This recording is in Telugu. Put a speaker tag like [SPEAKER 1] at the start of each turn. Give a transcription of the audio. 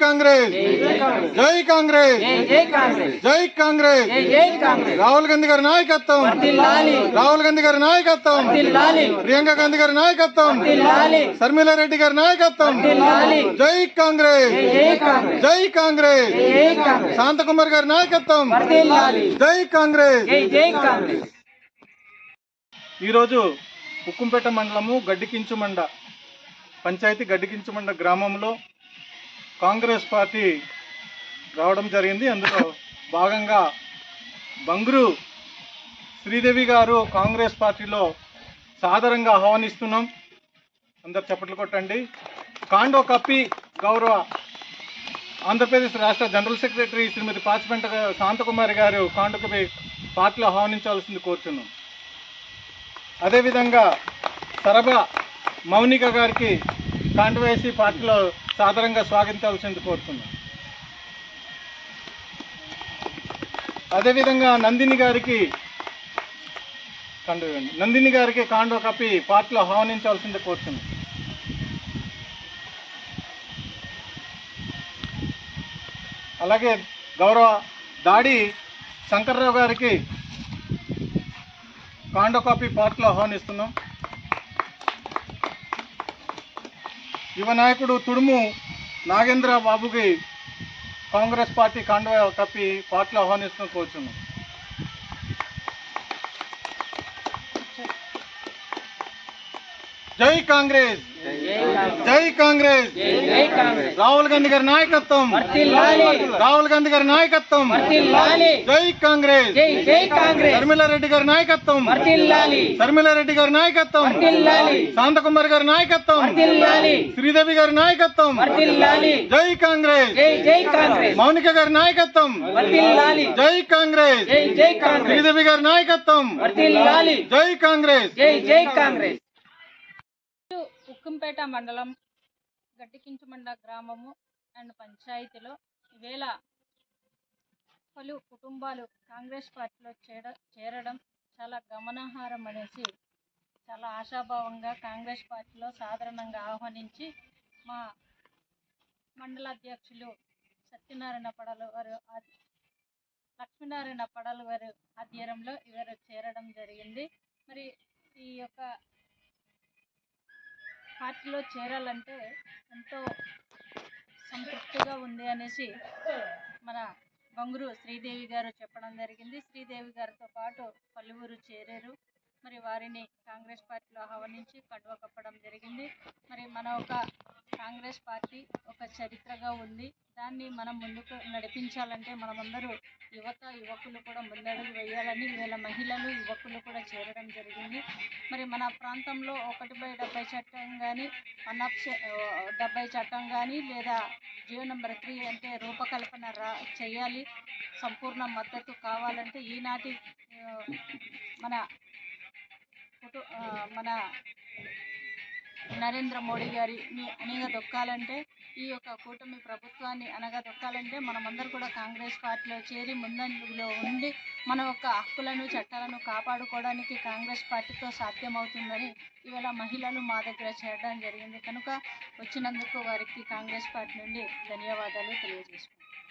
[SPEAKER 1] కాంగ్రెస్ జై కాంగ్రెస్
[SPEAKER 2] జై కాంగ్రెస్
[SPEAKER 1] జై కాంగ్రెస్
[SPEAKER 2] జై జై కాంగ్రెస్
[SPEAKER 1] రాహుల్ గాంధీ గారి నాయకత్వం రాహుల్ గాంధీ గారి నాయకత్వం ప్రియాంక గాంధీ గారి నాయకత్వం శర్మిలా రెడ్డి గారి నాయకత్వం జై కాంగ్రెస్
[SPEAKER 2] జై కాంగ్రెస్
[SPEAKER 1] జై కాంగ్రెస్
[SPEAKER 2] జై జై కాంగ్రెస్
[SPEAKER 1] శాంతకుమార్ గారి నాయకత్వం
[SPEAKER 2] వర్ధిల్లాలి
[SPEAKER 1] జై కాంగ్రెస్
[SPEAKER 2] జై జై కాంగ్రెస్
[SPEAKER 1] ఈరోజు ఉక్కుంపేట మండలము గడ్డికించుమండ పంచాయతీ గడ్డికించుమండ గ్రామంలో కాంగ్రెస్ పార్టీ రావడం జరిగింది. అందులో భాగంగా బంగ్రు శ్రీదేవి గారు కాంగ్రెస్ పార్టీలో సాదరంగా ఆహ్వానిస్తున్నాం. అందరు చప్పట్లు కొట్టండి. కాండో కప్పి గౌరవ ఆంధ్రప్రదేశ్ రాష్ట్ర జనరల్ సెక్రటరీ శ్రీమతి పాచిపెంట శాంతకుమారి గారు కాండో కప్పి పార్టీలో ఆహ్వానించాల్సింది కోరుచున్నాం. అదేవిధంగా సరభ మౌనిక గారికి కాంట వేసి పార్టీలో సాధారణంగా స్వాగతించాల్సింది కోరుతున్నాం. అదేవిధంగా నందిని గారికి కండు నందిని గారికి కాండో కప్పి పార్టీలో ఆహ్వానించాల్సింది కోరుతున్నాం. అలాగే గౌరవ దాడి శంకర్రావు గారికి కాండో కాపీ పార్టీలో ఆహ్వానిస్తున్నాం. యువ నాయకుడు తుడుము నాగేంద్ర బాబుకి కాంగ్రెస్ పార్టీ కాండవ కప్పి పార్టీలో ఆహ్వానిస్తూ కోరుచున్నాం. జై కాంగ్రెస్! జై కాంగ్రెస్. రాహుల్ గాంధీ గారి నాయకత్వం. రాహుల్ గాంధీ గారి నాయకత్వం. జై కాంగ్రెస్.
[SPEAKER 2] జై
[SPEAKER 1] రెడ్డి గారి నాయకత్వం.
[SPEAKER 2] వర్ధిల్లాలి
[SPEAKER 1] రెడ్డి గారి నాయకత్వం. శాంతకుమార్ గారి నాయకత్వం. శ్రీదేవి గారి నాయకత్వం. జై కాంగ్రెస్. మౌనిక గారి నాయకత్వం. జై కాంగ్రెస్. శ్రీదేవి గారి నాయకత్వం. జై కాంగ్రెస్
[SPEAKER 2] జై జై కాంగ్రెస్.
[SPEAKER 3] ఉక్కంపేట మండలం గడ్డికించుమండ గ్రామము అండ్ పంచాయతీలో ఈవేళ పలు కుటుంబాలు కాంగ్రెస్ పార్టీలో చేర చేరడం చాలా గమనాహారం అనేసి చాలా ఆశాభావంగా కాంగ్రెస్ పార్టీలో సాధారణంగా ఆహ్వానించి మా మండలాధ్యక్షులు సత్యనారాయణ పడలు వారు లక్ష్మీనారాయణ పడలు వారు ఆధ్వర్యంలో ఇవారు చేరడం జరిగింది. మరి ఈ యొక్క పార్టీలో చేరాలంటే ఎంతో సంతృప్తిగా ఉంది అనేసి మన బంగురు శ్రీదేవి గారు చెప్పడం జరిగింది. శ్రీదేవి గారితో పాటు పలువురు చేరారు. మరి వారిని కాంగ్రెస్ పార్టీలో ఆహ్వానించి కడువ కప్పడం జరిగింది. మరి మన ఒక కాంగ్రెస్ పార్టీ ఒక చరిత్రగా ఉంది. దాన్ని మనం ముందుకు నడిపించాలంటే మనమందరూ యువత యువకులు కూడా ముందడుగు వేయాలని వీళ్ళ మహిళలు యువకులు కూడా చేరడం జరిగింది. మరి మన ప్రాంతంలో ఒకటి బై డెబ్బై చట్టం కానీ వన్ ఆఫ్ డెబ్బై చట్టం కానీ లేదా జియో నెంబర్ త్రీ అంటే రూపకల్పన రా చేయాలి. సంపూర్ణ మద్దతు కావాలంటే ఈనాటి మన కుటు మన నరేంద్ర మోడీ గారిని అనగదొక్కాలంటే ఈ యొక్క కూటమి ప్రభుత్వాన్ని అనగదొక్కాలంటే మనమందరూ కూడా కాంగ్రెస్ పార్టీలో చేరి ముందంజలో ఉండి మన యొక్క హక్కులను చట్టాలను కాపాడుకోవడానికి కాంగ్రెస్ పార్టీతో సాధ్యమవుతుందని ఇవాళ మహిళలు మా దగ్గర చేరడం జరిగింది. కనుక వచ్చినందుకు వారికి కాంగ్రెస్ పార్టీ నుండి ధన్యవాదాలు తెలియజేసుకుంటున్నాను.